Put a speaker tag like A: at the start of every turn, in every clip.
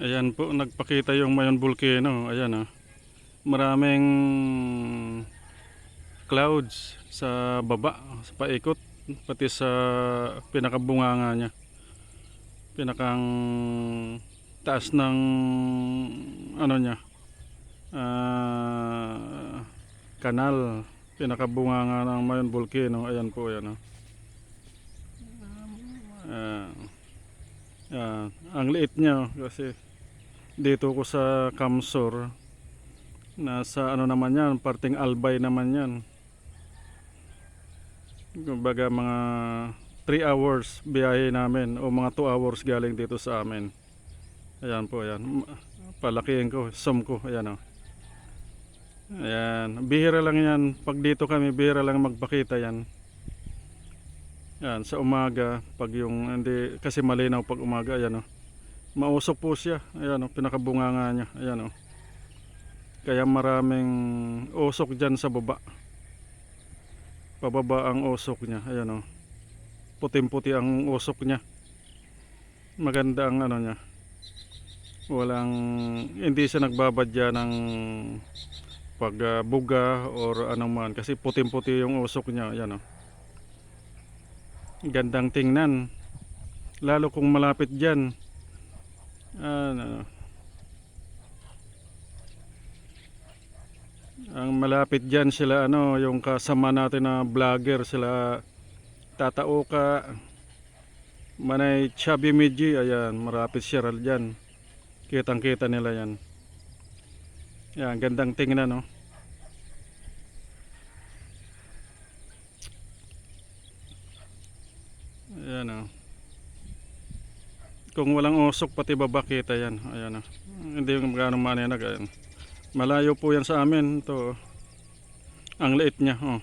A: Ayan po, nagpakita yung Mayon Volcano. Ayan ah. Maraming clouds sa baba, sa paikot, pati sa pinakabunganga niya. Pinakang taas ng ano niya. ah, kanal, pinakabunganga ng Mayon Volcano. Ayan po, ayan ah. Ah, ah, ang liit niya oh, kasi dito ko sa Kamsor nasa ano naman yan parting Albay naman yan. Kumbaga mga 3 hours biyahe namin o mga 2 hours galing dito sa amin. Ayan po ayan. Palakihin ko som ko ayan o ayan bihira lang yan. Pag dito kami bihira lang magpakita yan yan sa umaga pag yung hindi kasi malinaw pag umaga ayan o mausok po siya ayan o pinakabunganga niya ayan o kaya maraming usok dyan sa baba. Pababa ang usok niya ayan o puting puti ang usok niya. Maganda ang ano niya. Walang hindi siya nagbabadya ng pagbuga or anong man kasi puting puti yung usok niya ayan o gandang tingnan. Lalo kung malapit dyan. Ano? Ang malapit dyan sila ano yung kasama natin na vlogger sila Tata Oka Manay Chubby Miji ayan marapit siya dyan. Kitang kita nila yan. Yan gandang tingnan no ayan o kung walang usok pati baba kita yan. Ayan o hindi yung gano'ng maninag ayan malayo po yan sa amin to ang liit niya oh.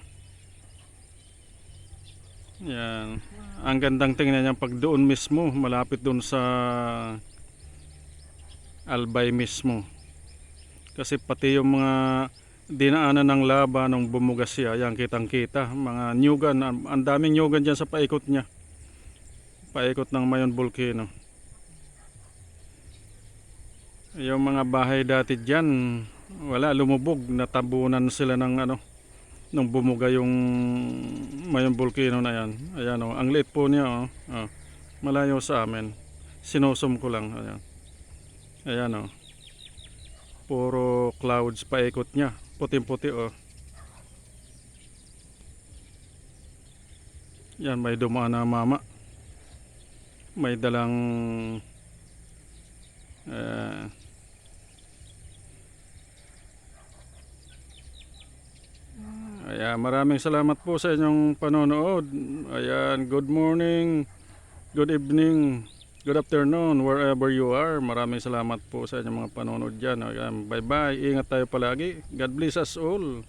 A: Yan ang gandang tingnan niya pag doon mismo malapit doon sa Albay mismo. Kasi pati yung mga dinaanan ng laba nung bumugas siya yan kitang kita mga nyugan ang ang daming nyugan dyan sa paikot niya paikot ng Mayon Volcano. Yung mga bahay dati dyan wala lumubog. Natabunan sila ng ano nung bumuga yung Mayon Volcano na yan. Ayan oh, ang liit po niya oh. Oh, malayo sa amin. Sinusum ko lang ayan. Ayan oh. puro clouds paikot niya. Puting puti oh. Yan may dumaan na mama may dalang eh, Ayan, maraming salamat po sa inyong panonood. Ayan, good morning, good evening, good afternoon, wherever you are. Maraming salamat po sa inyong mga panonood dyan. Ayan, bye-bye. Ingat tayo palagi. God bless us all.